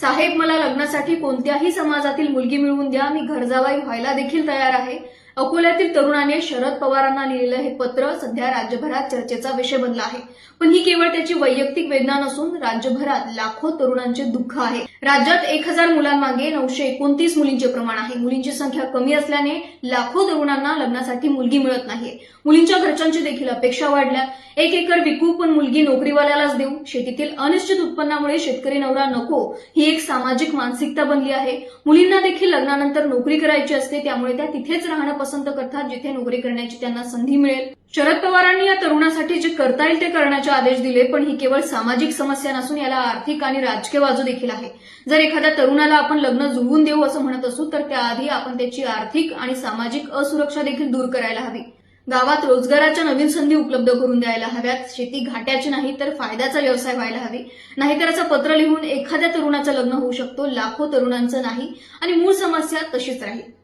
साहेब मला लग्नासाठी कोणत्याही समाजातील मुलगी मिळवून द्या. मी घरजावाई व्हायला देखील तयार आहे. अकोल्यातील तरुणाने शरद पवारांना लिहिलेलं हे पत्र सध्या राज्यभरात चर्चेचा विषय बनला आहे. पण ही केवळ त्याची वैयक्तिक वेदना नसून राज्यभरात लाखो तरुणांचे दुःख आहे. राज्यात एक हजार मुलांमागे नऊशे एकोणतीस मुलींचे प्रमाण आहे. मुलींची संख्या कमी असल्याने लाखो तरुणांना लग्नासाठी मुलगी मिळत नाहीये. मुलींच्या घरच्यांची देखील अपेक्षा वाढल्या. एक एकर विकू पण मुलगी नोकरीवाल्यालाच देऊ. शेतीतील अनिश्चित उत्पन्नामुळे शेतकरी नवरा नको ही एक सामाजिक मानसिकता बनली आहे. मुलींना देखील लग्नानंतर नोकरी करायची असते त्यामुळे त्या तिथेच राहणं पसंत करतात जिथे नोकरी करण्याची त्यांना संधी मिळेल. शरद पवारांनी या तरुणासाठी जे करता येईल ते करण्याचे आदेश दिले पण ही केवळ सामाजिक समस्या नसून याला आर्थिक आणि राजकीय बाजू देखील आहे. जर एखाद्या तरुणाला आपण लग्न जुळवून देऊ असं म्हणत असू तर त्याआधी आपण त्याची आर्थिक आणि सामाजिक असुरक्षा देखील दूर करायला हवी. गावात रोजगाराच्या नवीन संधी उपलब्ध करून द्यायला हव्यात. शेती घाट्याची नाही तर फायद्याचा व्यवसाय व्हायला हवी. नाहीतर असं पत्र लिहून एखाद्या तरुणाचं लग्न होऊ शकतो. लाखो तरुणांचं नाही आणि मूळ समस्या तशीच राहील.